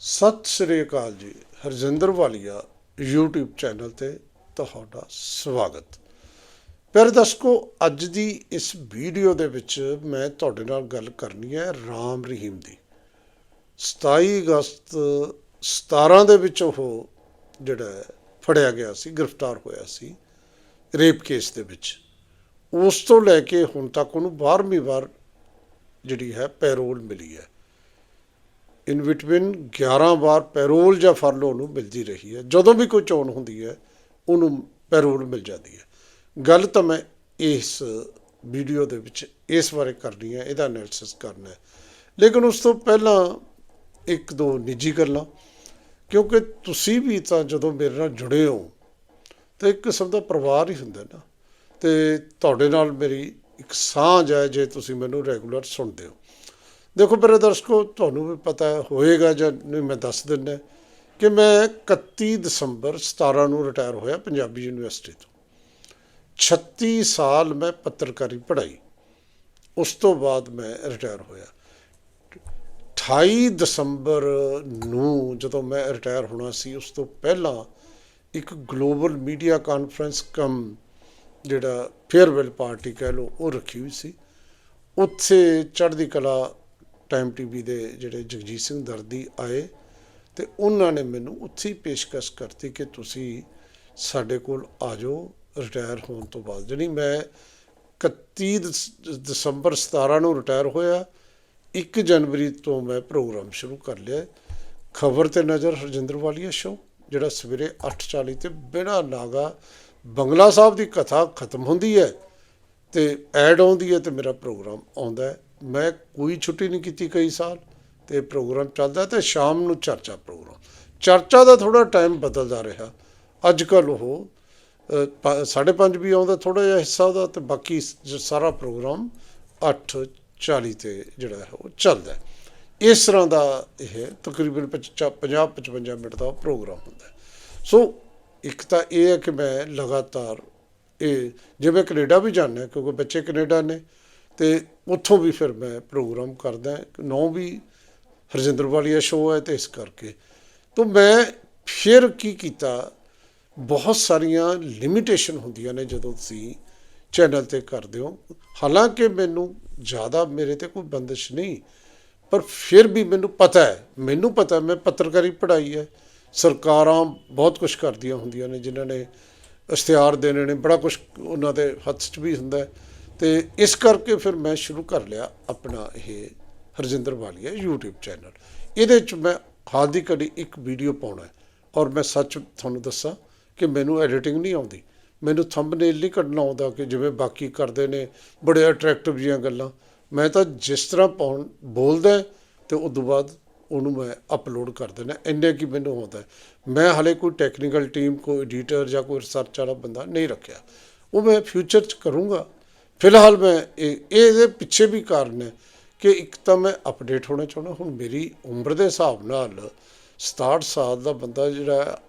ਸਤਿ ਸ੍ਰੀ ਅਕਾਲ ਜੀ, ਹਰਜਿੰਦਰ ਵਾਲੀਆ, YouTube channel ਤੇ ਤੁਹਾਡਾ ਸਵਾਗਤ। ਪਿਆਰੇ ਦਰਸ਼ਕੋ, ਅੱਜ ਦੀ ਇਸ ਵੀਡੀਓ ਦੇ ਵਿੱਚ ਮੈਂ ਤੁਹਾਡੇ ਨਾਲ ਗੱਲ ਕਰਨੀ ਹੈ ਰਾਮ ਰਹੀਮ ਦੀ। 27 ਅਗਸਤ 17 ਦੇ ਵਿੱਚ ਉਹ ਜਿਹੜਾ ਹੈ, ਫੜਿਆ ਗਿਆ ਸੀ, ਗ੍ਰਿਫਤਾਰ ਹੋਇਆ ਸੀ ਰੇਪ ਕੇਸ ਦੇ ਵਿੱਚ। ਉਸ ਤੋਂ ਲੈ ਕੇ ਹੁਣ ਤੱਕ ਉਹਨੂੰ 12ਵੀਂ ਵਾਰ ਜਿਹੜੀ ਹੈ ਪੈਰੋਲ ਮਿਲੀ ਹੈ। ਇਨ ਬਿਟਵੀਨ 11 ਵਾਰ ਪੈਰੋਲ ਜਾਂ ਫਰਲੋ ਨੂੰ ਮਿਲਦੀ ਰਹੀ ਹੈ। ਜਦੋਂ ਵੀ ਕੋਈ ਚੋਣ ਹੁੰਦੀ ਹੈ, ਉਹਨੂੰ ਪੈਰੋਲ ਮਿਲ ਜਾਂਦੀ ਹੈ। ਗੱਲ ਤਾਂ ਮੈਂ ਇਸ ਵੀਡੀਓ ਦੇ ਵਿੱਚ ਇਸ ਬਾਰੇ ਕਰਨੀ ਹੈ, ਇਹਦਾ ਐਨਾਲਿਸਿਸ ਕਰਨਾ ਹੈ। ਲੇਕਿਨ ਉਸ ਤੋਂ ਪਹਿਲਾਂ ਇੱਕ ਦੋ ਨਿੱਜੀ ਗੱਲਾਂ, ਕਿਉਂਕਿ ਤੁਸੀਂ ਵੀ ਤਾਂ ਜਦੋਂ ਮੇਰੇ ਨਾਲ ਜੁੜੇ ਹੋ, ਤਾਂ ਇੱਕ ਕਿਸਮ ਦਾ ਪਰਿਵਾਰ ਹੀ ਹੁੰਦਾ ਨਾ। ਤੇ ਤੁਹਾਡੇ ਨਾਲ ਮੇਰੀ ਇੱਕ ਸਾਂਝ ਹੈ, ਜੇ ਤੁਸੀਂ ਮੈਨੂੰ ਰੈਗੂਲਰ ਸੁਣਦੇ ਹੋ। ਦੇਖੋ ਮੇਰੇ ਦਰਸ਼ਕੋ, ਤੁਹਾਨੂੰ ਵੀ ਪਤਾ ਹੋਏਗਾ ਜਾਂ ਨਹੀਂ, ਮੈਂ ਦੱਸ ਦਿੰਦਾ ਕਿ ਮੈਂ 31 ਦਸੰਬਰ 17 ਨੂੰ ਰਿਟਾਇਰ ਹੋਇਆ ਪੰਜਾਬੀ ਯੂਨੀਵਰਸਿਟੀ ਤੋਂ। 36 ਸਾਲ ਮੈਂ ਪੱਤਰਕਾਰੀ ਪੜ੍ਹਾਈ। ਉਸ ਤੋਂ ਬਾਅਦ ਮੈਂ ਰਿਟਾਇਰ ਹੋਇਆ। 28 ਦਸੰਬਰ ਨੂੰ ਜਦੋਂ ਮੈਂ ਰਿਟਾਇਰ ਹੋਣਾ ਸੀ, ਉਸ ਤੋਂ ਪਹਿਲਾਂ ਇੱਕ ਗਲੋਬਲ ਮੀਡੀਆ ਕਾਨਫਰੰਸ ਕਮ ਜਿਹੜਾ ਫੇਅਰਵੈਲ ਪਾਰਟੀ ਕਹਿ ਲਓ, ਉਹ ਰੱਖੀ ਹੋਈ ਸੀ। ਉੱਥੇ ਚੜ੍ਹਦੀ ਕਲਾ ਟਾਈਮ ਟੀਵੀ ਦੇ ਜਿਹੜੇ ਜਗਜੀਤ ਸਿੰਘ ਦਰਦੀ ਆਏ ਤੇ ਉਹਨਾਂ ਨੇ ਮੈਨੂੰ ਉੱਥੇ ਹੀ ਪੇਸ਼ਕਸ਼ ਕਰਤੀ ਕਿ ਤੁਸੀਂ ਸਾਡੇ ਕੋਲ ਆ ਜਾਓ ਰਿਟਾਇਰ ਹੋਣ ਤੋਂ ਬਾਅਦ। ਜਿਹੜੀ ਮੈਂ 31 ਦਸ- ਦਸੰਬਰ 17 ਨੂੰ ਰਿਟਾਇਰ ਹੋਇਆ। 1 ਜਨਵਰੀ ਤੋਂ ਮੈਂ ਪ੍ਰੋਗਰਾਮ ਸ਼ੁਰੂ ਕਰ ਲਿਆ। ਖਬਰ ਤੇ ਨਜ਼ਰ ਹਰਜਿੰਦਰ ਵਾਲੀਆ ਸ਼ੋ ਜਿਹੜਾ ਸਵੇਰੇ 8:40 ਤੇ ਬਿਨਾਂ ਨਾਗਾ ਬੰਗਲਾ ਸਾਹਿਬ ਦੀ ਕਥਾ ਖਤਮ ਹੁੰਦੀ ਹੈ ਤੇ ਐਡ ਆਉਂਦੀ ਹੈ ਤੇ ਮੇਰਾ ਪ੍ਰੋਗਰਾਮ ਆਉਂਦਾ ਹੈ। ਮੈਂ ਕੋਈ ਛੁੱਟੀ ਨਹੀਂ ਕੀਤੀ ਕਈ ਸਾਲ ਤੇ ਪ੍ਰੋਗਰਾਮ ਚੱਲਦਾ ਤੇ ਸ਼ਾਮ ਨੂੰ ਚਰਚਾ ਪ੍ਰੋਗਰਾਮ। ਚਰਚਾ ਦਾ ਥੋੜਾ ਟਾਈਮ ਬਦਲਦਾ ਰਿਹਾ। ਅੱਜ ਕੱਲ ਉਹ ਅ, ਪ- ਸਾਢੇ ਪੰਜ ਵੀ ਆਉਂਦਾ ਥੋੜਾ ਜਿਹਾ ਹਿੱਸਾ ਦਾ ਤੇ ਬਾਕੀ ਸਾਰਾ ਪ੍ਰੋਗਰਾਮ 8:40 ਤੇ ਜਿਹੜਾ ਹੈ ਉਹ ਚੱਲਦਾ ਇਸ ਤਰ੍ਹਾਂ ਦਾ ਇਹ ਤਕਰੀਬਨ 50 55 ਮਿੰਟ ਦਾ ਪ੍ਰੋਗਰਾਮ ਹੁੰਦਾ ਸੋ ਇੱਕ ਤਾਂ ਇਹ ਹੈ ਕਿ ਮੈਂ ਲਗਾਤਾਰ ਇਹ ਜਿਵੇਂ ਕੈਨੇਡਾ ਵੀ ਜਾਂਦਾ ਕਿਉਂਕਿ ਬੱਚੇ ਕੈਨੇਡਾ ਨੇ ਤੇ ਉੱਥੋਂ ਵੀ ਫਿਰ ਮੈਂ ਪ੍ਰੋਗਰਾਮ ਕਰਦਾ ਨੌ ਵੀ ਹਰਜਿੰਦਰ ਵਾਲੀਆ ਸ਼ੋਅ ਹੈ ਤੇ ਇਸ ਕਰਕੇ। ਤੋਂ ਮੈਂ ਫਿਰ ਕੀ ਕੀਤਾ? ਬਹੁਤ ਸਾਰੀਆਂ ਲਿਮਿਟੇਸ਼ਨ ਹੁੰਦੀਆਂ ਨੇ ਜਦੋਂ ਤੁਸੀਂ ਚੈਨਲ ਤੇ ਕਰਦੇ ਹੋ। ਹਾਲਾਂਕਿ ਮੈਨੂੰ ਜ਼ਿਆਦਾ ਮੇਰੇ ਤੇ ਕੋਈ ਬੰਦਿਸ਼ ਨਹੀਂ, ਪਰ ਫਿਰ ਵੀ ਮੈਨੂੰ ਪਤਾ ਹੈ, ਮੈਨੂੰ ਪਤਾ ਮੈਂ ਪੱਤਰਕਾਰੀ ਪੜ੍ਹਾਈ ਹੈ। ਸਰਕਾਰਾਂ ਬਹੁਤ ਕੁਝ ਕਰਦੀਆਂ ਹੁੰਦੀਆਂ ਨੇ, ਜਿਨ੍ਹਾਂ ਨੇ ਇਸ਼ਤਿਹਾਰ ਦੇਣੇ ਨੇ, ਬੜਾ ਕੁਝ ਉਹਨਾਂ ਦੇ ਹੱਥ 'ਚ ਵੀ ਹੁੰਦਾ ਹੈ। ਤੇ ਇਸ ਕਰਕੇ ਫਿਰ ਮੈਂ ਸ਼ੁਰੂ ਕਰ ਲਿਆ ਆਪਣਾ ਇਹ ਹਰਜਿੰਦਰ ਵਾਲੀਆ YouTube ਚੈਨਲ ਇਹਦੇ 'ਚ ਮੈਂ ਹਾਲ ਦੀ ਘੜੀ ਇੱਕ ਵੀਡੀਓ ਪਾਉਣਾ ਔਰ ਮੈਂ ਸੱਚ ਤੁਹਾਨੂੰ ਦੱਸਾਂ ਕਿ ਮੈਨੂੰ ਐਡੀਟਿੰਗ ਨਹੀਂ ਆਉਂਦੀ। ਮੈਨੂੰ ਥੰਬਨੇਲ ਨਹੀਂ ਕੱਢਣਾ ਆਉਂਦਾ ਕਿ ਜਿਵੇਂ ਬਾਕੀ ਕਰਦੇ ਨੇ, ਬੜੇ ਅਟਰੈਕਟਿਵ ਜੀਆਂ ਗੱਲਾਂ। ਮੈਂ ਤਾਂ ਜਿਸ ਤਰ੍ਹਾਂ ਪਾਉਣ ਬੋਲਦਾ ਹੈ ਤੇ ਉਸ ਤੋਂ ਬਾਅਦ ਉਹਨੂੰ ਮੈਂ ਅਪਲੋਡ ਕਰ ਦਿੰਦਾ ਇੰਨੇ ਕੀ ਮੈਨੂੰ ਆਉਂਦਾ ਮੈਂ ਹਲੇ ਕੋਈ ਟੈਕਨੀਕਲ ਟੀਮ ਕੋਈ ਐਡੀਟਰ ਜਾਂ ਕੋਈ ਰਿਸਰਚ ਵਾਲਾ ਬੰਦਾ ਨਹੀਂ ਰੱਖਿਆ। ਉਹ ਮੈਂ ਫਿਊਚਰ 'ਚ ਕਰੂੰਗਾ। ਫਿਲਹਾਲ ਮੈਂ ਇਹ, ਇਹਦੇ ਪਿੱਛੇ ਵੀ ਕਾਰਨ ਹੈ ਕਿ ਇੱਕ ਤਾਂ ਮੈਂ ਅਪਡੇਟ ਹੋਣਾ ਚਾਹੁੰਦਾ, ਹੁਣ ਮੇਰੀ ਉਮਰ ਦੇ ਹਿਸਾਬ ਨਾਲ 67 ਸਾਲ ਦਾ ਬੰਦਾ ਜਿਹੜਾ,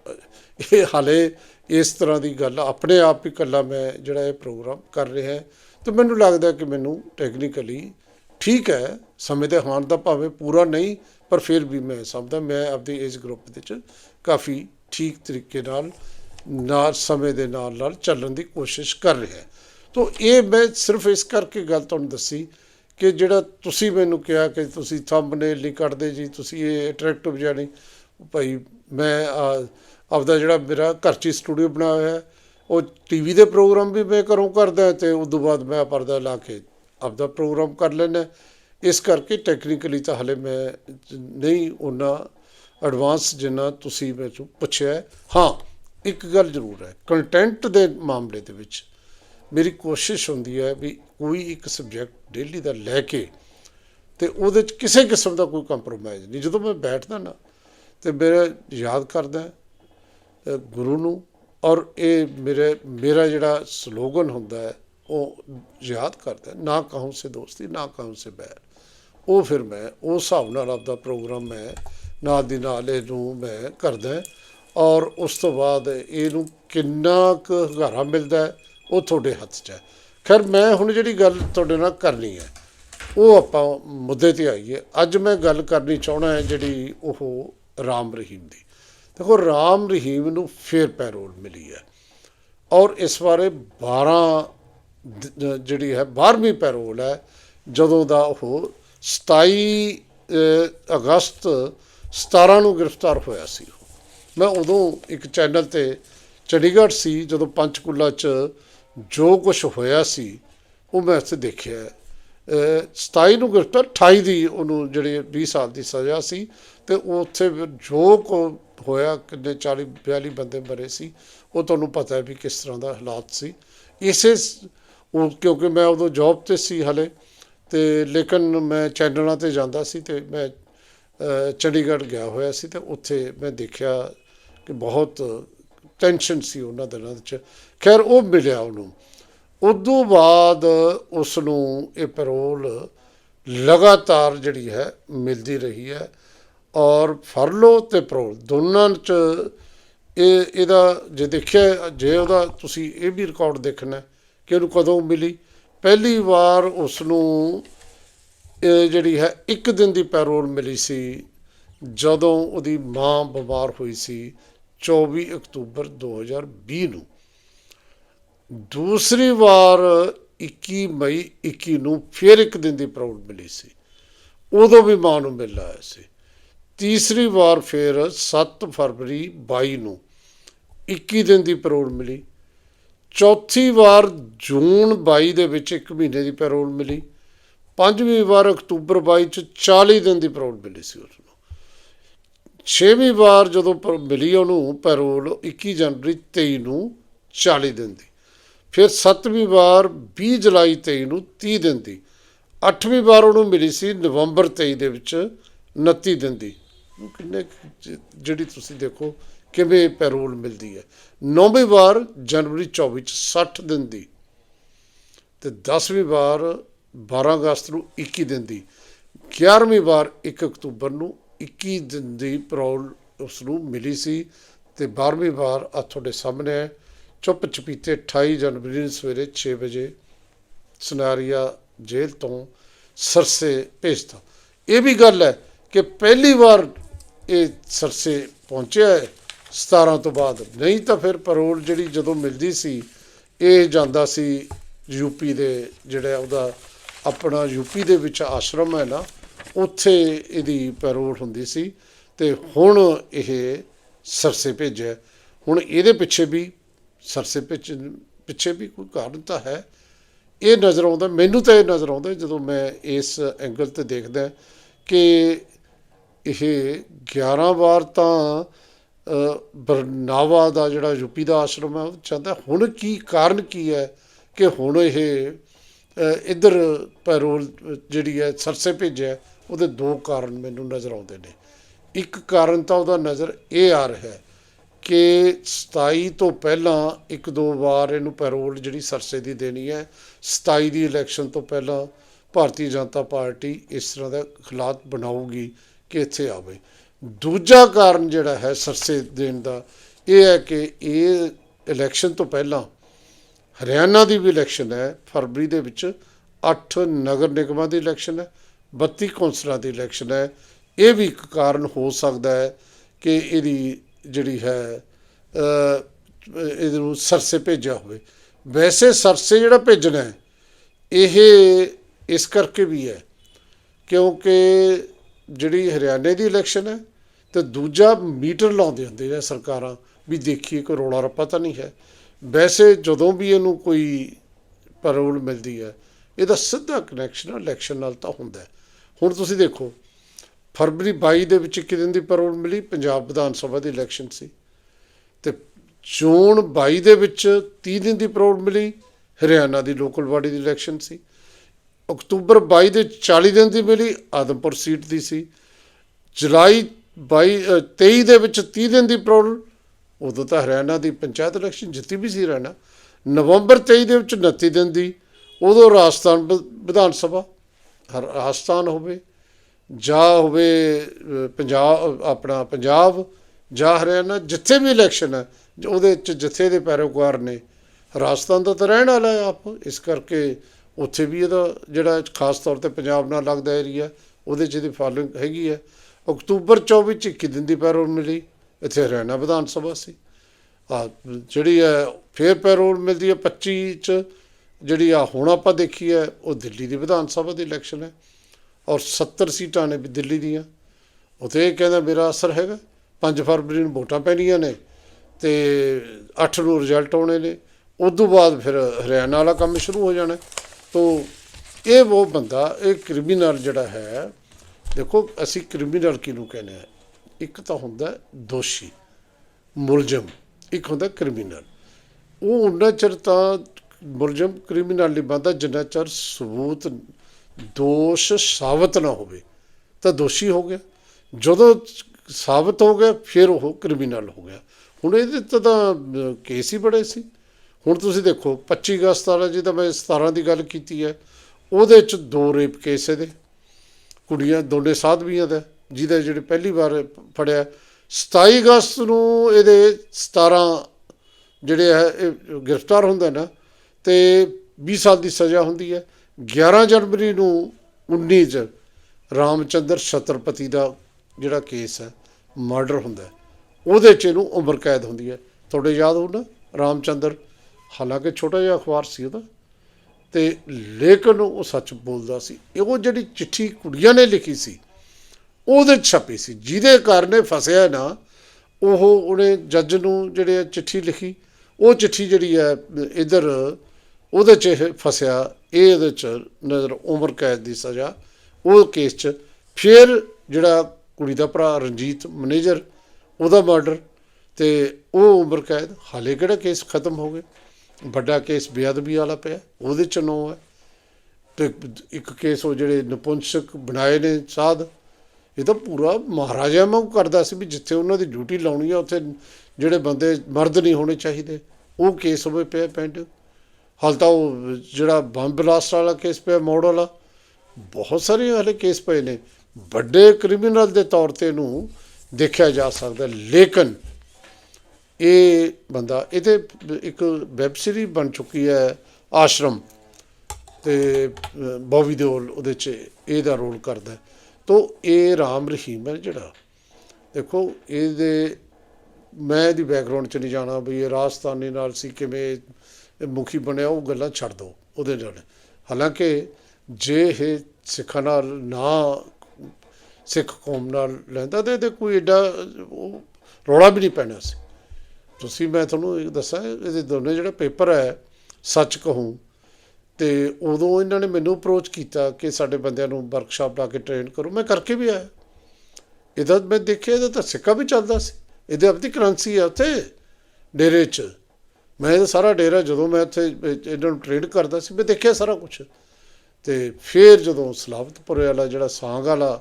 ਇਹ ਹਾਲੇ ਇਸ ਤਰ੍ਹਾਂ ਦੀ ਗੱਲ, ਆਪਣੇ ਆਪ ਹੀ ਇਕੱਲਾ ਮੈਂ ਜਿਹੜਾ ਇਹ ਪ੍ਰੋਗਰਾਮ ਕਰ ਰਿਹਾ ਹੈ। ਤੇ ਮੈਨੂੰ ਲੱਗਦਾ ਕਿ ਮੈਨੂੰ ਟੈਕਨੀਕਲੀ ਠੀਕ ਹੈ, ਸਮੇਂ ਦੇ ਹਾਨ ਦਾ ਭਾਵੇਂ ਪੂਰਾ ਨਹੀਂ, ਪਰ ਫਿਰ ਵੀ ਮੈਂ ਸਮਝਦਾ, ਮੈਂ ਆਪਦੀ ਏਜ ਗਰੁੱਪ ਦੇ ਵਿੱਚ ਕਾਫੀ ਠੀਕ ਤਰੀਕੇ ਨਾਲ ਨਾਲ ਸਮੇਂ ਦੇ ਨਾਲ ਨਾਲ ਚੱਲਣ ਦੀ ਕੋਸ਼ਿਸ਼ ਕਰ ਰਿਹਾ। ਤੋ ਇਹ ਮੈਂ ਸਿਰਫ ਇਸ ਕਰਕੇ ਗੱਲ ਤੁਹਾਨੂੰ ਦੱਸੀ ਕਿ ਜਿਹੜਾ ਤੁਸੀਂ ਮੈਨੂੰ ਕਿਹਾ ਕਿ ਤੁਸੀਂ ਥੰਬਨੇਲ ਨਹੀਂ ਕੱਢਦੇ ਜੀ, ਤੁਸੀਂ ਇਹ ਅਟਰੈਕਟਿਵ ਜਿਹਾ ਨਹੀਂ। ਭਾਈ ਮੈਂ ਆਪਦਾ ਜਿਹੜਾ ਮੇਰਾ ਘਰ 'ਚ ਸਟੂਡੀਓ ਬਣਾਇਆ ਹੋਇਆ ਹੈ, ਉਹ ਟੀਵੀ ਦੇ ਪ੍ਰੋਗਰਾਮ ਵੀ ਮੈਂ ਘਰੋਂ ਕਰਦਾ ਤੇ ਉਸ ਤੋਂ ਬਾਅਦ ਮੈਂ ਪਰਦਾ ਲਾ ਕੇ ਆਪਦਾ ਪ੍ਰੋਗਰਾਮ ਕਰ ਲੈਂਦਾ। ਇਸ ਕਰਕੇ ਟੈਕਨੀਕਲੀ ਤਾਂ ਹਲੇ ਮੈਂ ਨਹੀਂ ਉਹਨਾਂ ਐਡਵਾਂਸ ਜਿੰਨਾ ਤੁਸੀਂ ਮੈਨੂੰ ਪੁੱਛਿਆ ਹਾਂ। ਇੱਕ ਗੱਲ ਜ਼ਰੂਰ ਹੈ ਕੰਟੈਂਟ ਦੇ ਮਾਮਲੇ ਦੇ ਵਿੱਚ ਮੇਰੀ ਕੋਸ਼ਿਸ਼ ਹੁੰਦੀ ਹੈ ਵੀ ਕੋਈ ਇੱਕ ਸਬਜੈਕਟ ਡੇਲੀ ਦਾ ਲੈ ਕੇ ਤੇ ਉਹਦੇ ਚ ਕਿਸੇ ਕਿਸਮ ਦਾ ਕੋਈ ਕੰਪਰੋਮਾਈਜ਼ ਨਹੀਂ। ਜਦੋਂ ਮੈਂ ਬੈਠਦਾ ਨਾ ਤੇ ਮੇਰਾ ਯਾਦ ਕਰਦਾ ਗੁਰੂ ਨੂੰ ਔਰ ਇਹ ਮੇਰੇ ਮੇਰਾ ਜਿਹੜਾ ਸਲੋਗਨ ਹੁੰਦਾ ਹੈ ਉਹ ਯਾਦ ਕਰਦਾ ਨਾ ਕਹੂੰ ਸੇ ਦੋਸਤੀ ਨਾ ਕਹੂੰ ਸੇ ਬੈਰ। ਉਹ ਫਿਰ ਮੈਂ ਉਸ ਹਿਸਾਬ ਨਾਲ ਆਪਦਾ ਪ੍ਰੋਗਰਾਮ ਮੈਂ ਨਾਲ ਦੀ ਨਾਲ ਇਹਨੂੰ ਮੈਂ ਕਰਦਾ ਔਰ ਉਸ ਤੋਂ ਬਾਅਦ ਇਹਨੂੰ ਕਿੰਨਾ ਕੁ ਹਜ਼ਾਰਾ ਮਿਲਦਾ ਹੈ, ਉਹ ਤੁਹਾਡੇ ਹੱਥ 'ਚ ਹੈ। ਖੈਰ, ਮੈਂ ਹੁਣ ਜਿਹੜੀ ਗੱਲ ਤੁਹਾਡੇ ਨਾਲ ਕਰਨੀ ਹੈ, ਉਹ ਆਪਾਂ ਮੁੱਦੇ ਤੇ ਆਈਏ। ਅੱਜ ਮੈਂ ਗੱਲ ਕਰਨੀ ਚਾਹਣਾ ਹੈ ਜਿਹੜੀ ਉਹ ਰਾਮ ਰਹੀਮ ਦੀ। ਦੇਖੋ, ਰਾਮ ਰਹੀਮ ਨੂੰ ਫੇਰ ਪੈਰੋਲ ਮਿਲੀ ਹੈ। ਔਰ ਇਸ ਬਾਰੇ 12 ਜਿਹੜੀ ਹੈ 12ਵੀਂ ਪੈਰੋਲ ਹੈ, ਜਦੋਂ ਦਾ ਉਹ 27 ਅਗਸਤ 17 ਨੂੰ ਗ੍ਰਿਫਤਾਰ ਹੋਇਆ ਸੀ। ਉਹ। ਮੈਂ ਉਦੋਂ ਇੱਕ ਚੈਨਲ ਤੇ ਚੰਡੀਗੜ੍ਹ ਸੀ, ਜਦੋਂ ਪੰਚਕੂਲਾ 'ਚ ਜੋ ਕੁਝ ਹੋਇਆ ਸੀ, ਉਹ ਮੈਂ ਉੱਥੇ ਦੇਖਿਆ ਅਹ 27 ਨੂੰ ਗ੍ਰਿਫਤਾਰ 28 ਦੀ ਉਹਨੂੰ ਜਿਹੜੀ 20 ਸਾਲ ਦੀ ਸਜ਼ਾ ਸੀ ਤੇ ਉਹ ਉੱਥੇ ਜੋ ਕੋ ਹੋਇਆ, ਕਿੰਨੇ 40 42 ਬੰਦੇ ਮਰੇ ਸੀ, ਉਹ ਤੁਹਾਨੂੰ ਪਤਾ ਹੈ ਵੀ ਕਿਸ ਤਰ੍ਹਾਂ ਦਾ ਹਾਲਾਤ ਸੀ। ਇਸੇ ਉਹ ਕਿਉਂਕਿ ਮੈਂ ਉਦੋਂ ਜੌਬ ਤੇ ਸੀ ਹਲੇ ਤੇ ਲੇਕਿਨ ਮੈਂ ਚੈਨਲਾਂ ਤੇ ਜਾਂਦਾ ਸੀ ਤੇ ਮੈਂ ਚੰਡੀਗੜ੍ਹ ਗਿਆ ਹੋਇਆ ਸੀ ਤੇ ਉੱਥੇ ਮੈਂ ਦੇਖਿਆ ਕਿ ਬਹੁਤ ਟੈਨਸ਼ਨ ਸੀ ਉਹਨਾਂ ਦਿਨਾਂ ਵਿੱਚ ਖੈਰ, ਉਹ ਮਿਲਿਆ ਉਹਨੂੰ। ਉਦੋਂ ਬਾਅਦ ਉਸ ਨੂੰ ਇਹ ਪੈਰੋਲ ਲਗਾਤਾਰ ਜਿਹੜੀ ਹੈ ਮਿਲਦੀ ਰਹੀ ਹੈ ਔਰ ਫਰਲੋ ਤੇ ਪੈਰੋਲ ਦੋਨਾਂ 'ਚ ਇਹ, ਇਹਦਾ ਜੇ ਦੇਖਿਆ, ਜੇ ਉਹਦਾ ਤੁਸੀਂ ਇਹ ਵੀ ਰਿਕਾਰਡ ਦੇਖਣਾ ਕਿ ਉਹਨੂੰ ਕਦੋਂ ਮਿਲੀ। ਪਹਿਲੀ ਵਾਰ ਉਸ ਨੂੰ ਇਹ ਜਿਹੜੀ ਹੈ ਇੱਕ ਦਿਨ ਦੀ ਪੈਰੋਲ ਮਿਲੀ ਸੀ ਜਦੋਂ ਉਹਦੀ ਮਾਂ ਬਿਮਾਰ ਹੋਈ ਸੀ। 24 ਅਕਤੂਬਰ 2020 ਨੂੰ। ਦੂਸਰੀ ਵਾਰ 21 ਮਈ 21 ਨੂੰ ਫਿਰ ਇੱਕ ਦਿਨ ਦੀ ਪੈਰੋਲ ਮਿਲੀ ਸੀ। ਉਦੋਂ ਵੀ ਮਾਂ ਨੂੰ ਮਿਲ ਆਇਆ ਸੀ। ਤੀਸਰੀ ਵਾਰ ਫਿਰ 7 ਫਰਵਰੀ 22 ਨੂੰ 21 ਦਿਨ ਦੀ ਪੈਰੋਲ ਮਿਲੀ। ਚੌਥੀ ਵਾਰ ਜੂਨ 22 ਦੇ ਵਿੱਚ ਇੱਕ ਮਹੀਨੇ ਦੀ ਪੈਰੋਲ ਮਿਲੀ। ਪੰਜਵੀਂ ਵਾਰ ਅਕਤੂਬਰ 22 ਚ 40 ਦਿਨ ਦੀ ਪੈਰੋਲ ਮਿਲੀ ਸੀ ਉਸ ਨੂੰ ਛੇਵੀਂ ਵਾਰ ਜਦੋਂ ਪਰ ਮਿਲੀ ਉਹਨੂੰ ਪੈਰੋਲ 21 ਜਨਵਰੀ 23 ਨੂੰ 40 ਦਿਨ ਦੀ। ਫਿਰ ਸੱਤਵੀਂ ਵਾਰ 20 ਜੁਲਾਈ 23 ਨੂੰ 30 ਦਿਨ ਦੀ। ਅੱਠਵੀਂ ਵਾਰ ਉਹਨੂੰ ਮਿਲੀ ਸੀ ਨਵੰਬਰ 23 ਦੇ ਵਿੱਚ 29 ਦਿਨ ਦੀ। ਕਿੰਨੇ ਜਿਹੜੀ ਤੁਸੀਂ ਦੇਖੋ ਕਿਵੇਂ ਪੈਰੋਲ ਮਿਲਦੀ ਹੈ। ਨੌਵੀਂ ਵਾਰ ਜਨਵਰੀ 24 ਚ 60 ਦਿਨ ਦੀ ਤੇ 10ਵੀਂ ਵਾਰ 12 ਅਗਸਤ ਨੂੰ 21 ਦਿਨ ਦੀ। 11ਵੀਂ ਵਾਰ 1 ਅਕਤੂਬਰ ਨੂੰ 21 ਦਿਨ ਦੀ ਪੈਰੋਲ ਉਸ ਨੂੰ ਮਿਲੀ ਸੀ ਤੇ 12ਵੀਂ ਵਾਰ ਆ ਤੁਹਾਡੇ ਸਾਹਮਣੇ ਹੈ। ਚੁੱਪ ਚਪੀਤੇ 28 ਜਨਵਰੀ ਨੂੰ ਸਵੇਰੇ 6 ਵਜੇ ਸਨਾਰੀਆ ਜੇਲ੍ਹ ਤੋਂ ਸਰਸੇ ਭੇਜਤਾ। ਇਹ ਵੀ ਗੱਲ ਹੈ ਕਿ ਪਹਿਲੀ ਵਾਰ ਇਹ ਸਰਸੇ ਪਹੁੰਚਿਆ ਹੈ। 17 ਤੋਂ ਬਾਅਦ ਨਹੀਂ ਤਾਂ ਫਿਰ ਪੈਰੋਲ ਜਿਹੜੀ ਜਦੋਂ ਮਿਲਦੀ ਸੀ, ਇਹ ਜਾਂਦਾ ਸੀ ਯੂਪੀ ਦੇ ਜਿਹੜਾ ਉਹਦਾ ਆਪਣਾ ਯੂਪੀ ਦੇ ਵਿੱਚ ਆਸ਼ਰਮ ਹੈ ਨਾ ਉੱਥੇ ਇਹਦੀ ਪੈਰੋਲ ਹੁੰਦੀ ਸੀ ਤੇ ਹੁਣ ਇਹ ਸਰਸੇ ਭੇਜਿਆ ਹੁਣ ਇਹਦੇ ਪਿੱਛੇ ਵੀ ਸਰਸੇ ਪਿੱਛੇ ਪਿੱਛੇ ਵੀ ਕੋਈ ਕਾਰਨ ਤਾਂ ਹੈ। ਇਹ ਨਜ਼ਰ ਆਉਂਦਾ ਮੈਨੂੰ ਤਾਂ ਇਹ ਨਜ਼ਰ ਆਉਂਦਾ ਜਦੋਂ ਮੈਂ ਇਸ ਐਂਗਲ ਤੇ ਦੇਖਦਾ ਕਿ ਇਹ 11 ਵਾਰ ਤਾਂ ਬਰਨਾਵਾ ਦਾ ਜਿਹੜਾ ਯੂਪੀ ਦਾ ਆਸ਼ਰਮ ਹੈ ਉਹ ਚਾਹੁੰਦਾ ਹੁਣ ਕੀ ਕਾਰਨ ਕੀ ਹੈ ਕਿ ਹੁਣ ਇਹ ਅ, ਇੱਧਰ ਪੈਰੋਲ ਜਿਹੜੀ ਹੈ ਸਰਸੇ ਭੇਜਿਆ ਉਹਦੇ ਦੋ ਕਾਰਨ ਮੈਨੂੰ ਨਜ਼ਰ ਆਉਂਦੇ ਨੇ। ਇੱਕ ਕਾਰਨ ਤਾਂ ਉਹਦਾ ਨਜ਼ਰ ਇਹ ਆ ਰਿਹਾ ਹੈ ਕਿ 27 ਤੋਂ ਪਹਿਲਾਂ ਇੱਕ ਦੋ ਵਾਰ ਇਹਨੂੰ ਪੈਰੋਲ ਜਿਹੜੀ ਸਰਸੇ ਦੀ ਦੇਣੀ ਹੈ 27 ਦੀ ਇਲੈਕਸ਼ਨ ਤੋਂ ਪਹਿਲਾਂ ਭਾਰਤੀ ਜਨਤਾ ਪਾਰਟੀ ਇਸ ਤਰ੍ਹਾਂ ਦਾ ਹਾਲਾਤ ਬਣਾਊਗੀ ਕਿ ਇੱਥੇ ਆਵੇ। ਦੂਜਾ ਕਾਰਨ ਜਿਹੜਾ ਹੈ ਸਰਸੇ ਦੇਣ ਦਾ, ਇਹ ਹੈ ਕਿ ਇਹ ਇਲੈਕਸ਼ਨ ਤੋਂ ਪਹਿਲਾਂ ਹਰਿਆਣਾ ਦੀ ਵੀ ਇਲੈਕਸ਼ਨ ਹੈ, ਫਰਵਰੀ ਦੇ ਵਿੱਚ 8 ਨਗਰ ਨਿਗਮਾਂ ਦੀ ਇਲੈਕਸ਼ਨ ਹੈ 32 ਕੌਂਸਲਰਾਂ ਦੀ ਇਲੈਕਸ਼ਨ ਹੈ। ਇਹ ਵੀ ਇੱਕ ਕਾਰਨ ਹੋ ਸਕਦਾ ਹੈ ਕਿ ਇਹਦੀ ਜਿਹੜੀ ਹੈ ਇਹਨੂੰ ਸਰਸੇ ਭੇਜਿਆ ਹੋਵੇ। ਵੈਸੇ ਸਰਸੇ ਜਿਹੜਾ ਭੇਜਣਾ ਹੈ, ਇਹ ਇਸ ਕਰਕੇ ਵੀ ਹੈ ਕਿਉਂਕਿ ਜਿਹੜੀ ਹਰਿਆਣੇ ਦੀ ਇਲੈਕਸ਼ਨ ਹੈ ਤੇ ਦੂਜਾ ਮੀਟਰ ਲਾਉਂਦੇ ਹੁੰਦੇ ਨੇ ਸਰਕਾਰਾਂ ਵੀ ਦੇਖੀਏ ਕੋਈ ਰੌਲਾ ਰੱਪਾ ਤਾਂ ਨਹੀਂ ਹੈ। ਵੈਸੇ ਜਦੋਂ ਵੀ ਇਹਨੂੰ ਕੋਈ ਪੈਰੋਲ ਮਿਲਦੀ ਹੈ, ਇਹਦਾ ਸਿੱਧਾ ਕਨੈਕਸ਼ਨ ਇਲੈਕਸ਼ਨ ਨਾਲ ਤਾਂ ਹੁੰਦਾ ਹੈ। ਹੁਣ ਤੁਸੀਂ ਦੇਖੋ ਫਰਵਰੀ 22 ਦੇ ਵਿੱਚ ਇੱਕ ਦਿਨ ਦੀ ਪਰੋਲ ਮਿਲੀ ਪੰਜਾਬ ਵਿਧਾਨ ਸਭਾ ਦੀ ਇਲੈਕਸ਼ਨ ਸੀ। ਤੇ ਜੂਨ 22 ਦੇ ਵਿੱਚ 30 ਦਿਨ ਦੀ ਪਰੋਲ ਮਿਲੀ ਹਰਿਆਣਾ ਦੀ ਲੋਕਲ ਬਾਡੀ ਦੀ ਇਲੈਕਸ਼ਨ ਸੀ। ਅਕਤੂਬਰ 22 ਦੇ 40 ਦਿਨ ਦੀ ਮਿਲੀ ਆਦਮਪੁਰ ਸੀਟ ਦੀ ਸੀ। ਜੁਲਾਈ 22 ਅ, 23 ਦੇ ਵਿੱਚ 30 ਦਿਨ ਦੀ ਪਰੋਲ ਉਦੋਂ ਤਾਂ ਹਰਿਆਣਾ ਦੀ ਪੰਚਾਇਤ ਇਲੈਕਸ਼ਨ ਜਿੱਤੀ ਵੀ ਸੀ ਹਰਿਆਣਾ। ਨਵੰਬਰ 23 ਦੇ ਵਿੱਚ 29 ਦਿਨ ਦੀ ਉਦੋਂ ਰਾਜਸਥਾਨ ਵਿ- ਵਿਧਾਨ ਸਭਾ। ਰਾਜਸਥਾਨ ਹੋਵੇ, ਜਾਂ ਹੋਵੇ ਪੰਜਾਬ, ਆਪਣਾ ਪੰਜਾਬ, ਜਾਂ ਹਰਿਆਣਾ, ਜਿੱਥੇ ਵੀ ਇਲੈਕਸ਼ਨ ਹੈ ਉਹਦੇ ਚ ਜਿੱਥੇ ਦੇ ਪੈਰੋਕਾਰ ਨੇ, ਰਾਜਸਥਾਨ ਦਾ ਤਾਂ ਰਹਿਣ ਵਾਲਾ ਹੈ ਆਪ, ਇਸ ਕਰਕੇ ਉੱਥੇ ਵੀ ਇਹਦਾ ਜਿਹੜਾ ਖਾਸ ਤੌਰ ਤੇ ਪੰਜਾਬ ਨਾਲ ਲੱਗਦਾ ਏਰੀਆ ਉਹਦੇ ਚ ਇਹਦੀ ਫਾਲੋਇੰਗ ਹੈਗੀ ਹੈ। ਅਕਤੂਬਰ 24 ਚ 21 ਦਿਨ ਦੀ ਪੈਰੋਲ ਮਿਲੀ, ਇੱਥੇ ਹਰਿਆਣਾ ਵਿਧਾਨ ਸਭਾ ਸੀ। ਜਿਹੜੀ ਹੈ, ਫੇਰ ਪੈਰੋਲ ਮਿਲਦੀ ਹੈ 25 ਚ ਜਿਹੜੀ ਆ ਹੁਣ ਆਪਾਂ ਦੇਖੀ ਹੈ ਉਹ ਦਿੱਲੀ ਦੀ ਵਿਧਾਨ ਸਭਾ ਦੀ ਇਲੈਕਸ਼ਨ ਹੈ ਔਰ 70 ਸੀਟਾਂ ਨੇ ਦਿੱਲੀ ਦੀਆਂ। ਉਥੇ ਇਹ ਕਹਿੰਦਾ ਮੇਰਾ ਅਸਰ ਹੈਗਾ 5 ਫਰਵਰੀ ਨੂੰ ਵੋਟਾਂ ਪੈਣੀਆਂ ਨੇ ਤੇ 8 ਨੂੰ ਰਿਜ਼ਲਟ ਆਉਣੇ ਨੇ। ਉਸ ਤੋਂ ਬਾਅਦ ਫਿਰ ਹਰਿਆਣਾ ਵਾਲਾ ਕੰਮ ਸ਼ੁਰੂ ਹੋ ਜਾਣਾ। ਤੋ ਇਹ ਉਹ ਬੰਦਾ, ਇਹ ਕ੍ਰਿਮੀਨਲ ਜਿਹੜਾ ਹੈ, ਦੇਖੋ ਅਸੀਂ ਕ੍ਰਿਮੀਨਲ ਕਿਹਨੂੰ ਕਹਿੰਦੇ ਆ ਇੱਕ ਤਾਂ ਹੁੰਦਾ ਦੋਸ਼ੀ, ਮੁਲਜ਼ਮ, ਇੱਕ ਹੁੰਦਾ ਕ੍ਰਿਮੀਨਲ ਉਹ ਉਹਨਾਂ ਚਿਰ ਤਾਂ ਮੁਲਜ਼ਮ ਕ੍ਰਿਮੀਨਲ ਨਹੀਂ ਬਣਦਾ, ਜਿੰਨਾ ਚਿਰ ਸਬੂਤ ਦੋਸ਼ ਸਾਬਤ ਨਾ ਹੋਵੇ, ਤਾਂ ਦੋਸ਼ੀ ਹੋ ਗਿਆ। ਜਦੋਂ ਸਾਬਤ ਹੋ ਗਿਆ, ਫਿਰ ਉਹ ਕ੍ਰਿਮੀਨਲ ਹੋ ਗਿਆ। ਹੁਣ ਇਹਦੇ ਤੇ ਤਾਂ ਕੇਸ ਹੀ ਬੜੇ ਸੀ। ਹੁਣ ਤੁਸੀਂ ਦੇਖੋ 25 ਅਗਸਤ ਵਾਲਾ ਜਿਹਦਾ ਮੈਂ 17 ਦੀ ਗੱਲ ਕੀਤੀ ਹੈ, ਉਹਦੇ ਚ ਦੋ ਰੇਪ ਕੇਸ ਇਹਦੇ। ਕੁੜੀਆਂ ਦੋਨੇ ਸਾਧਵੀਆਂ ਦਾ, ਜਿਹਦੇ ਜਿਹੜੇ ਪਹਿਲੀ ਵਾਰ ਫੜਿਆ। 27 ਅਗਸਤ ਨੂੰ ਇਹਦੇ 17 ਜਿਹੜੇ ਹੈ ਇਹ ਗ੍ਰਿਫਤਾਰ ਹੁੰਦਾ ਨਾ ਤੇ 20 ਸਾਲ ਦੀ ਸਜ਼ਾ ਹੁੰਦੀ ਹੈ। 11 ਜਨਵਰੀ ਨੂੰ 19 ਚ ਰਾਮਚੰਦਰ ਛਤਰਪਤੀ ਦਾ ਜਿਹੜਾ ਕੇਸ ਹੈ, ਮਰਡਰ ਹੁੰਦਾ ਉਹਦੇ ਚ ਇਹਨੂੰ ਉਮਰ ਕੈਦ ਹੁੰਦੀ ਹੈ। ਤੁਹਾਡੇ ਯਾਦ ਹੋ ਨਾ, ਰਾਮਚੰਦਰ ਹਾਲਾਂਕਿ ਛੋਟਾ ਜਿਹਾ ਅਖਬਾਰ ਸੀ ਉਹਦਾ। ਤੇ ਲੇਕਿਨ ਉਹ ਸੱਚ ਬੋਲਦਾ ਸੀ। ਉਹ ਜਿਹੜੀ ਚਿੱਠੀ ਕੁੜੀਆਂ ਨੇ ਲਿਖੀ ਸੀ, ਉਹਦੇ 'ਚ ਛਪੀ ਸੀ। ਜਿਹਦੇ ਕਾਰਨ ਇਹ ਫਸਿਆ ਨਾ, ਉਹ ਉਹਨੇ ਜੱਜ ਨੂੰ ਜਿਹੜੇ ਚਿੱਠੀ ਲਿਖੀ, ਉਹ ਚਿੱਠੀ ਜਿਹੜੀ ਹੈ, ਇਧਰ ਉਹਦੇ 'ਚ ਇਹ ਫਸਿਆ, ਇਹ ਇਹਦੇ 'ਚ ਨਜ਼ਰ ਉਮਰ ਕੈਦ ਦੀ ਸਜ਼ਾ, ਉਹ ਕੇਸ 'ਚ ਫਿਰ ਜਿਹੜਾ ਕੁੜੀ ਦਾ ਭਰਾ ਰਣਜੀਤ ਮੈਨੇਜਰ, ਉਹਦਾ ਮਰਡਰ ਤੇ ਉਹ ਉਮਰ ਕੈਦ, ਹਾਲੇ ਕਿਹੜਾ ਕੇਸ ਖਤਮ ਹੋ ਗਏ ਵੱਡਾ ਕੇਸ ਬੇਅਦਬੀ ਵਾਲਾ ਪਿਆ, ਉਹਦੇ 'ਚ ਨੋ ਹੈ। ਤੇ ਇੱਕ ਕੇਸ ਉਹ ਜਿਹੜੇ ਨਪੁੰਸਕ ਬਣਾਏ ਨੇ ਸਾਧ, ਇਹ ਤਾਂ ਪੂਰਾ ਮਹਾਰਾਜਾ ਵਾਂਗ ਕਰਦਾ ਸੀ ਵੀ ਜਿੱਥੇ ਉਹਨਾਂ ਦੀ ਡਿਊਟੀ ਲਾਉਣੀ ਆ, ਉੱਥੇ ਜਿਹੜੇ ਬੰਦੇ ਮਰਦ ਨਹੀਂ ਹੋਣੇ ਚਾਹੀਦੇ, ਉਹ ਕੇਸ ਹੋਵੇ ਪਿਆ ਪਿੰਡ। ਹਾਲ ਤਾਂ ਉਹ ਜਿਹੜਾ ਬੰਬ ਬਲਾਸਟ ਵਾਲਾ ਕੇਸ ਪਿਆ ਮੋੜ ਵਾਲਾ ਬਹੁਤ ਸਾਰੇ ਹਲੇ ਕੇਸ ਪਏ ਨੇ। ਵੱਡੇ ਕ੍ਰਿਮੀਨਲ ਦੇ ਤੌਰ ਤੇ ਇਹਨੂੰ ਦੇਖਿਆ ਜਾ ਸਕਦਾ ਲੇਕਿਨ ਇਹ ਬੰਦਾ ਇਹਦੇ ਇੱਕ ਵੈਬ ਸੀਰੀ ਬਣ ਚੁੱਕੀ ਹੈ ਆਸ਼ਰਮ ਤੇ ਅਹ, ਬੌਬੀ ਦਿਓਲ ਉਹਦੇ ਚ ਇਹਦਾ ਰੋਲ ਕਰਦਾ ਹੈ। ਤੋ ਇਹ ਰਾਮ ਰਹੀਮ ਹੈ ਜਿਹੜਾ। ਦੇਖੋ ਇਹਦੇ ਮੈਂ ਇਹਦੀ ਬੈਕਗ੍ਰਾਉਂਡ ਚ ਨਹੀਂ ਜਾਣਾ ਵੀ ਇਹ ਰਾਜਸਥਾਨੀ ਨਾਲ ਸੀ ਕਿਵੇਂ ਮੁਖੀ ਬਣਿਆ, ਉਹ ਗੱਲਾਂ ਛੱਡ ਦਿਓ ਉਹਦੇ ਨਾਲ। ਹਾਲਾਂਕਿ ਜੇ ਇਹ ਸਿੱਖਾਂ ਨਾਲ ਨਾ, ਸਿੱਖ ਕੌਮ ਨਾਲ ਲੈਂਦਾ, ਤੇ ਇਹਦੇ ਕੋਈ ਐਡਾ ਉਹ ਰੌਲਾ ਵੀ ਨਹੀਂ ਪੈਣਾ ਸੀ। ਤੁਸੀਂ, ਮੈਂ ਤੁਹਾਨੂੰ ਇਹ ਦੱਸਾਂ, ਇਹਦੇ ਦੋਨੇ ਜਿਹੜਾ ਪੇਪਰ ਹੈ, ਸੱਚ ਕਹੂੰ, ਤੇ ਉਦੋਂ ਇਹਨਾਂ ਨੇ ਮੈਨੂੰ ਅਪਰੋਚ ਕੀਤਾ ਕਿ ਸਾਡੇ ਬੰਦਿਆਂ ਨੂੰ ਵਰਕਸ਼ਾਪ ਲਾ ਕੇ ਟ੍ਰੇਨ ਕਰੋ। ਮੈਂ ਕਰਕੇ ਵੀ ਆਇਆ। ਇਹਦਾ ਮੈਂ ਦੇਖਿਆ, ਇਹਦਾ ਤਾਂ ਸਿੱਕਾ ਵੀ ਚੱਲਦਾ ਸੀ। ਇਹਦੇ ਆਪਣੀ ਕਰੰਸੀ ਆ ਉੱਥੇ, ਡੇਰੇ 'ਚ। ਮੈਂ ਇਹ ਸਾਰਾ ਡੇਰਾ ਜਦੋਂ ਮੈਂ ਇੱਥੇ ਇਹਨਾਂ ਨੂੰ ਟ੍ਰੇਡ ਕਰਦਾ ਸੀ, ਮੈਂ ਦੇਖਿਆ ਸਾਰਾ ਕੁਝ ਤੇ ਫਿਰ ਜਦੋਂ ਸਲਾਵਤਪੁਰ ਵਾਲਾ ਜਿਹੜਾ ਸਾਂਗ ਵਾਲਾ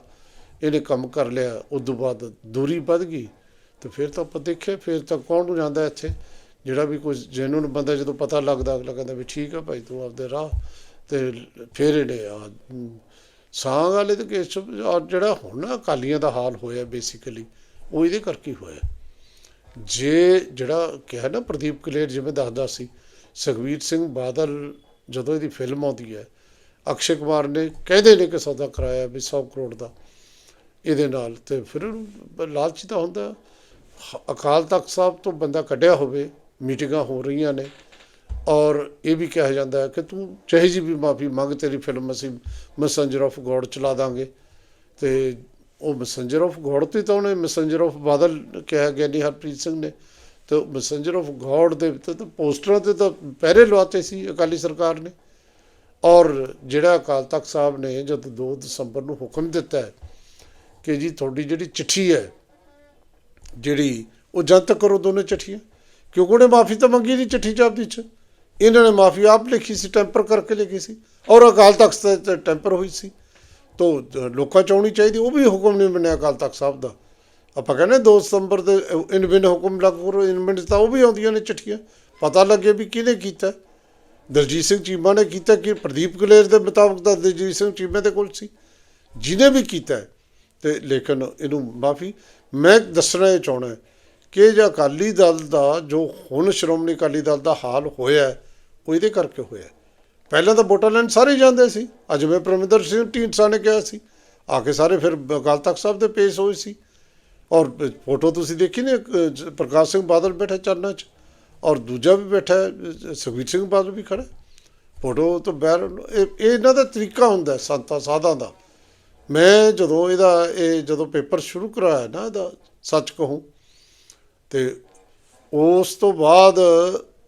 ਇਹਨੇ ਕੰਮ ਕਰ ਲਿਆ ਉਸ ਤੋਂ ਬਾਅਦ ਦੂਰੀ ਵੱਧ ਗਈ। ਤੇ ਫਿਰ ਤਾਂ ਆਪਾਂ ਦੇਖਿਆ, ਫਿਰ ਤਾਂ ਕੌਣ ਨੂੰ ਜਾਂਦਾ ਇੱਥੇ? ਜਿਹੜਾ ਵੀ ਕੋਈ ਜੈਨੂਨ ਬੰਦਾ ਜਦੋਂ ਪਤਾ ਲੱਗਦਾ, ਅਗਲਾ ਕਹਿੰਦਾ ਵੀ ਠੀਕ ਆ ਭਾਈ, ਤੂੰ ਆਪਦੇ ਰਾਹ। ਤੇ ਫਿਰ ਇਹਨੇ ਆ ਸਾਂਗ ਵਾਲੇ ਦੇ ਕੇਸ ਜਿਹੜਾ ਹੁਣ ਨਾ ਅਕਾਲੀਆਂ ਦਾ ਹਾਲ ਹੋਇਆ ਬੇਸਿਕਲੀ ਉਹ ਇਹਦੇ ਕਰਕੇ ਹੋਇਆ। ਜੇ ਜਿਹੜਾ ਕਿਹਾ ਨਾ ਪ੍ਰਦੀਪ ਕਲੇਰ ਜਿਵੇਂ ਦੱਸਦਾ ਸੀ ਸੁਖਵੀਰ ਸਿੰਘ ਬਾਦਲ ਜਦੋਂ ਇਹਦੀ ਫਿਲਮ ਆਉਂਦੀ ਹੈ, ਅਕਸ਼ੇ ਕੁਮਾਰ ਨੇ ਕਹਿੰਦੇ ਨੇ ਕਿ ਸੌਦਾ ਕਰਾਇਆ ਵੀ 100 ਕਰੋੜ ਦਾ ਇਹਦੇ ਨਾਲ ਤੇ ਫਿਰ ਲਾਲਚ ਤਾਂ ਹੁੰਦਾ। ਹ- ਅਕਾਲ ਤਖਤ ਸਾਹਿਬ ਤੋਂ ਬੰਦਾ ਕੱਢਿਆ ਹੋਵੇ, ਮੀਟਿੰਗਾਂ ਹੋ ਰਹੀਆਂ ਨੇ ਔਰ ਇਹ ਵੀ ਕਿਹਾ ਜਾਂਦਾ ਹੈ ਕਿ ਤੂੰ ਚਾਹੇ ਜੀ ਵੀ ਮਾਫੀ ਮੰਗ, ਤੇਰੀ ਫਿਲਮ ਅਸੀਂ ਮੈਸੇਂਜਰ ਆਫ ਗੋਡ ਚਲਾ ਦਾਂਗੇ ਤੇ ਉਹ ਮੈਸੇਂਜਰ ਆਫ ਗੋਡ ਤੇ ਤਾਂ ਉਹਨੇ ਮੈਸੇਂਜਰ ਆਫ ਬਾਦਲ ਕਿਹਾ ਗਿਆ ਨਹੀਂ, ਹਰਪ੍ਰੀਤ ਸਿੰਘ ਨੇ। ਤੇ ਮੈਸੇਂਜਰ ਆਫ ਗੋਡ ਦੇ ਤਾਂ ਪੋਸਟਰਾਂ ਤੇ ਤਾਂ ਪਹਿਰੇ ਲਵਾਤੇ ਸੀ ਅਕਾਲੀ ਸਰਕਾਰ ਨੇ। ਔਰ ਜਿਹੜਾ ਅਕਾਲ ਤਖਤ ਸਾਹਿਬ ਨੇ ਜਦ 2 ਦਸੰਬਰ ਨੂੰ ਹੁਕਮ ਦਿੱਤਾ ਹੈ ਕਿ ਜੀ ਤੁਹਾਡੀ ਜਿਹੜੀ ਚਿੱਠੀ ਹੈ, ਜਿਹੜੀ ਉਹ ਜਨਤਕ ਕਰੋ ਦੋਨੇ ਚਿੱਠੀਆਂ, ਕਿਉਂਕਿ ਉਹਨੇ ਮਾਫੀ ਤਾਂ ਮੰਗੀ ਨਹੀਂ ਚਿੱਠੀ ਚ ਆਪਦੀ ਚ। ਇਹਨਾਂ ਨੇ ਮਾਫੀ ਆਪ ਲਿਖੀ ਸੀ ਟੈਂਪਰ ਕਰਕੇ ਲਿਖੀ ਸੀ। ਔਰ ਅਕਾਲ ਤਖਤ ਤੇ ਟੈਂਪਰ ਹੋਈ ਸੀ। ਤੋ ਲੋਕਾਂ ਚ ਆਉਣੀ ਚਾਹੀਦੀ ਉਹ ਵੀ ਹੁਕਮ ਨਹੀਂ ਮੰਨਿਆ ਅਕਾਲ ਤਖਤ ਸਾਹਿਬ ਦਾ। ਆਪਾਂ ਕਹਿੰਦੇ 2 ਸਤੰਬਰ ਦੇ ਇਨ ਬਿਨ ਹੁਕਮ ਲਾਗੂ ਕਰੋ ਇਨ ਬਿਨ ਤਾਂ ਉਹ ਵੀ ਆਉਂਦੀਆਂ ਨੇ ਚਿੱਠੀਆਂ। ਪਤਾ ਲੱਗੇ ਵੀ ਕਿਹਨੇ ਕੀਤਾ। ਦਲਜੀਤ ਸਿੰਘ ਚੀਮਾ ਨੇ ਕੀਤਾ ਕਿ ਪ੍ਰਦੀਪ ਕਲੇਰ ਦੇ ਮੁਤਾਬਕ ਤਾਂ ਦਲਜੀਤ ਸਿੰਘ ਚੀਮਾ ਦੇ ਕੋਲ ਸੀ। ਜਿਹਨੇ ਵੀ ਕੀਤਾ ਹੈ, ਤੇ ਲੇਕਿਨ ਇਹਨੂੰ ਮਾਫੀ ਮੈਂ ਦੱਸਣਾ ਇਹ ਚਾਹਣਾ ਕਿ ਜੇ ਅਕਾਲੀ ਦਲ ਦਾ ਜੋ ਹੁਣ ਸ਼੍ਰੋਮਣੀ ਅਕਾਲੀ ਦਲ ਦਾ ਹਾਲ ਹੋਇਆ ਉਹ ਇਹਦੇ ਕਰਕੇ ਹੋਇਆ ਪਹਿਲਾਂ ਤਾਂ ਵੋਟਾਂ ਲੈਣ ਸਾਰੇ ਹੀ ਜਾਂਦੇ ਸੀ। ਅੱਜ ਪਰਮਿੰਦਰ ਸਿੰਘ ਢੀਂਡਸਾ ਨੇ ਕਿਹਾ ਸੀ। ਆ ਕੇ ਸਾਰੇ ਫਿਰ ਅਕਾਲ ਤਖਤ ਸਾਹਿਬ ਦੇ ਪੇਸ਼ ਹੋਏ ਸੀ। ਔਰ ਫੋਟੋ ਤੁਸੀਂ ਦੇਖੀ ਨੇ ਪ੍ਰਕਾਸ਼ ਸਿੰਘ ਬਾਦਲ ਬੈਠਾ ਚਰਨਾਂ 'ਚ ਔਰ ਦੂਜਾ ਵੀ ਬੈਠਾ ਹੈ, ਸੁਖਬੀਰ ਸਿੰਘ ਬਾਦਲ ਵੀ ਖੜਾ ਫੋਟੋ ਤੋਂ ਬਹਿਰ ਇਹ ਇਹਨਾਂ ਦਾ ਤਰੀਕਾ ਹੁੰਦਾ ਸੰਤਾਂ ਸਾਧਾਂ ਦਾ। ਮੈਂ ਜਦੋਂ ਇਹਦਾ ਇਹ ਜਦੋਂ ਪੇਪਰ ਸ਼ੁਰੂ ਕਰਾਇਆ ਨਾ ਇਹਦਾ ਸੱਚ ਕਹੂੰ ਤੇ ਉਸ ਤੋਂ ਬਾਅਦ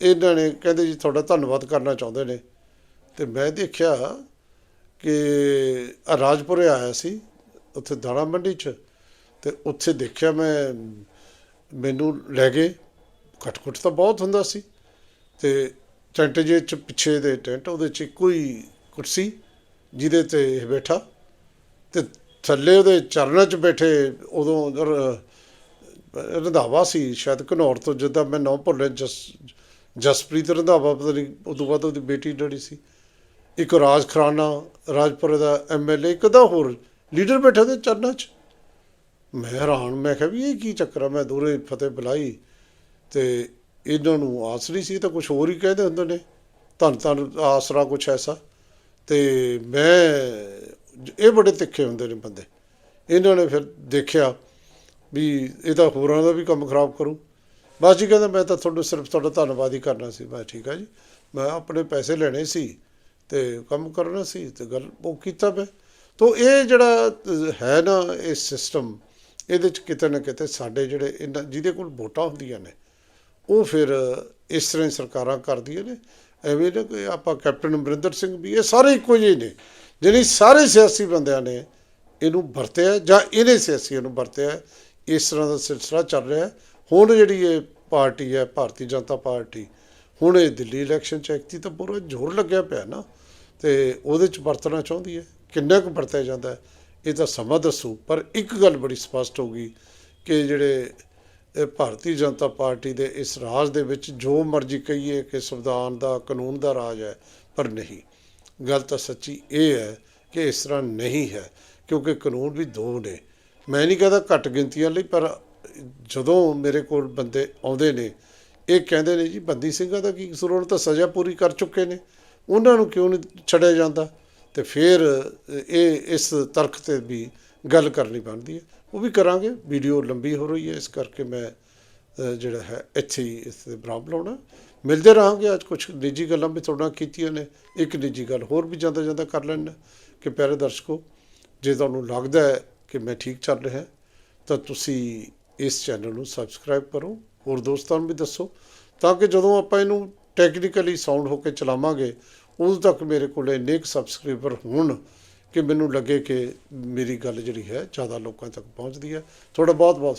ਇਹਨਾਂ ਨੇ ਕਹਿੰਦੇ ਜੀ ਤੁਹਾਡਾ ਧੰਨਵਾਦ ਕਰਨਾ ਚਾਹੁੰਦੇ ਨੇ। ਤੇ ਮੈਂ ਦੇਖਿਆ ਕਿ ਰਾਜਪੁਰੇ ਆਇਆ ਸੀ, ਉੱਥੇ ਦਾਣਾ ਮੰਡੀ 'ਚ, ਤੇ ਉੱਥੇ ਦੇਖਿਆ ਮੈਂ, ਮੈਨੂੰ ਲੈ ਗਏ। ਘਟਕੁੱਟ ਤਾਂ ਬਹੁਤ ਹੁੰਦਾ ਸੀ। ਤੇ ਟੈਂਟ ਜੇ ਚ ਪਿੱਛੇ ਦੇ ਟੈਂਟ, ਉਹਦੇ 'ਚ ਇੱਕੋ ਹੀ ਕੁਰਸੀ, ਜਿਹਦੇ ਤੇ ਇਹ ਬੈਠਾ। ਤੇ ਥੱਲੇ ਉਹਦੇ ਚਰਨਾਂ 'ਚ ਬੈਠੇ, ਉਦੋਂ ਰੰਧਾਵਾ ਸੀ, ਸ਼ਾਇਦ ਘਨੌਰ ਤੋਂ ਜਿੱਦਾਂ ਮੈਂ ਨਾਂ ਭੁੱਲਿਆ ਜਸ, ਜਸਪ੍ਰੀਤ ਰੰਧਾਵਾ, ਪਤਾ ਨਹੀਂ ਉਦੋਂ ਬਾਅਦ ਉਹਦੀ ਬੇਟੀ ਜਿਹੜੀ ਸੀ। ਇੱਕ ਰਾਜ ਖਰਾਨਾ, ਰਾਜਪੁਰੇ ਦਾ ਐਮਐਲਏ ਇੱਕ ਦਾ ਹੋਰ ਲੀਡਰ ਬੈਠੇ ਉਹਦੇ ਚਰਨਾਂ 'ਚ। ਮੈਂ ਹੈਰਾਨ, ਮੈਂ ਕਿਹਾ ਵੀ ਇਹ ਕੀ ਚੱਕਰ ਆ? ਮੈਂ ਦੂਰੇ ਫਤਿਹ ਬੁਲਾਈ ਤੇ ਇਹਨਾਂ ਨੂੰ ਆਸ ਨਹੀਂ ਸੀ, ਤਾਂ ਕੁਝ ਹੋਰ ਹੀ ਕਹਿੰਦੇ ਹੁੰਦੇ ਨੇ। ਧੰਨ ਧੰਨ ਆਸਰਾ ਕੁਝ ਐਸਾ। ਤੇ ਮੈਂ, ਇਹ ਬੜੇ ਤਿੱਖੇ ਹੁੰਦੇ ਨੇ ਬੰਦੇ। ਇਹਨਾਂ ਨੇ ਫਿਰ ਦੇਖਿਆ ਵੀ ਇਹ ਤਾਂ ਹੋਰਾਂ ਦਾ ਵੀ ਕੰਮ ਖਰਾਬ ਕਰੂ। ਬਸ ਜੀ ਕਹਿੰਦਾ, ਮੈਂ ਤਾਂ ਤੁਹਾਨੂੰ ਸਿਰਫ ਤੁਹਾਡਾ ਧੰਨਵਾਦ ਹੀ ਕਰਨਾ ਸੀ। ਮੈਂ ਠੀਕ ਆ ਜੀ। ਮੈਂ ਆਪਣੇ ਪੈਸੇ ਲੈਣੇ ਸੀ। ਤੇ ਕੰਮ ਕਰਨਾ ਸੀ ਤੇ ਗੱਲ ਉਹ ਕੀਤਾ ਮੈਂ। ਤੋ ਇਹ ਜਿਹੜਾ ਹੈ ਨਾ ਇਹ ਸਿਸਟਮ ਇਹਦੇ ਚ ਕਿਤੇ ਨਾ ਕਿਤੇ ਸਾਡੇ ਜਿਹੜੇ ਇਹਨਾਂ, ਜਿਹਦੇ ਕੋਲ ਵੋਟਾਂ ਹੁੰਦੀਆਂ ਨੇ, ਉਹ ਫਿਰ ਇਸ ਤਰ੍ਹਾਂ ਸਰਕਾਰਾਂ ਕਰਦੀਆਂ ਨੇ। ਐਵੇਂ ਨਾ ਕਿ ਆਪਾਂ ਕੈਪਟਨ ਅਮਰਿੰਦਰ ਸਿੰਘ ਵੀ, ਇਹ ਸਾਰੇ ਇੱਕੋ ਜਿਹੇ ਨੇ ਜਿਹੜੀ ਸਾਰੇ ਸਿਆਸੀ ਬੰਦਿਆਂ ਨੇ ਇਹਨੂੰ ਵਰਤਿਆ, ਜਾਂ ਇਹਨੇ ਸਿਆਸੀਆਂ ਨੂੰ ਵਰਤਿਆ, ਇਸ ਤਰ੍ਹਾਂ ਦਾ ਸਿਲਸਿਲਾ ਚੱਲ ਰਿਹਾ। ਹੁਣ ਜਿਹੜੀ ਇਹ ਪਾਰਟੀ ਹੈ, ਭਾਰਤੀ ਜਨਤਾ ਪਾਰਟੀ, ਹੁਣ ਇਹ ਦਿੱਲੀ ਇਲੈਕਸ਼ਨ ਚ ਐਕਤੀ ਤਾਂ ਪੂਰਾ ਜ਼ੋਰ ਲੱਗਿਆ ਪਿਆ ਨਾ। ਤੇ ਉਹਦੇ ਚ ਵਰਤਣਾ ਚਾਹੁੰਦੀ ਹੈ? ਕਿੰਨਾ ਕੁ ਵਰਤਿਆ ਜਾਂਦਾ ਇਹ ਤਾਂ ਸਮਾਂ ਦੱਸੂ। ਪਰ ਇੱਕ ਗੱਲ ਬੜੀ ਸਪਸ਼ਟ ਹੋ ਗਈ ਕਿ ਜਿਹੜੇ ਭਾਰਤੀ ਜਨਤਾ ਪਾਰਟੀ ਦੇ ਇਸ ਰਾਜ ਦੇ ਵਿੱਚ ਜੋ ਮਰਜ਼ੀ ਕਹੀਏ ਕਿ ਸੰਵਿਧਾਨ ਦਾ, ਕਾਨੂੰਨ ਦਾ ਰਾਜ ਹੈ, ਪਰ ਨਹੀਂ। ਗੱਲ ਤਾਂ ਸੱਚੀ ਇਹ ਹੈ ਕਿ ਇਸ ਤਰ੍ਹਾਂ ਨਹੀਂ ਹੈ, ਕਿਉਂਕਿ ਕਾਨੂੰਨ ਵੀ ਦੋ ਨੇ। ਮੈਂ ਨਹੀਂ ਕਹਿੰਦਾ ਘੱਟ ਗਿਣਤੀਆਂ ਲਈ, ਪਰ ਜਦੋਂ ਮੇਰੇ ਕੋਲ ਬੰਦੇ ਆਉਂਦੇ ਨੇ, ਇਹ ਕਹਿੰਦੇ ਨੇ ਜੀ, ਬੰਦੀ ਸਿੰਘਾਂ ਦਾ ਕੀ ਕਸੂਰ? ਉਹਨਾਂ ਤਾਂ ਸਜ਼ਾ ਪੂਰੀ ਕਰ ਚੁੱਕੇ ਨੇ। ਉਹਨਾਂ ਨੂੰ ਕਿਉਂ ਨਹੀਂ ਛੱਡਿਆ ਜਾਂਦਾ? ਤੇ ਫਿਰ ਇਹ ਇਸ ਤਰਕ ਤੇ ਵੀ ਗੱਲ ਕਰਨੀ ਬਣਦੀ ਹੈ। ਉਹ ਵੀ ਕਰਾਂਗੇ। ਵੀਡੀਓ ਲੰਬੀ ਹੋ ਰਹੀ ਹੈ। ਇਸ ਕਰਕੇ ਮੈਂ ਜਿਹੜਾ ਹੈ, ਇੱਥੇ ਹੀ ਇਸ ਦੇ ਬਰਾਮ ਲਾਉਣਾ। ਮਿਲਦੇ ਰਹਾਂਗੇ। ਅੱਜ ਕੁਝ ਨਿੱਜੀ ਗੱਲਾਂ ਵੀ ਤੁਹਾਡੇ ਨਾਲ ਕੀਤੀਆਂ ਨੇ। ਇੱਕ ਨਿੱਜੀ ਗੱਲ ਹੋਰ ਵੀ ਜਾਂਦਾ ਜਾਂਦਾ ਕਰ ਲੈਣਾ। ਕਿ ਪਿਆਰੇ ਦਰਸ਼ਕੋ, ਜੇ ਤੁਹਾਨੂੰ ਲੱਗਦਾ ਹੈ ਕਿ ਮੈਂ ਠੀਕ ਚੱਲ ਰਿਹਾ ਤਾਂ ਤੁਸੀਂ ਇਸ ਚੈਨਲ ਨੂੰ ਸਬਸਕ੍ਰਾਈਬ ਕਰੋ। ਹੋਰ ਦੋਸਤਾਂ ਨੂੰ ਵੀ ਦੱਸੋ। ਤਾਂ ਕਿ ਜਦੋਂ ਆਪਾਂ ਇਹਨੂੰ ਟੈਕਨੀਕਲੀ ਸਾਊਂਡ ਹੋ ਕੇ ਚਲਾਵਾਂਗੇ ਉਦੋਂ ਤੱਕ ਮੇਰੇ ਕੋਲ ਇੰਨੇ ਕੁ ਸਬਸਕ੍ਰਾਈਬਰ ਹੋਣ ਕਿ ਮੈਨੂੰ ਲੱਗੇ ਕਿ ਮੇਰੀ ਗੱਲ ਜਿਹੜੀ ਹੈ ਜ਼ਿਆਦਾ ਲੋਕਾਂ ਤੱਕ ਪਹੁੰਚਦੀ ਹੈ। ਤੁਹਾਡਾ ਬਹੁਤ ਬਹੁਤ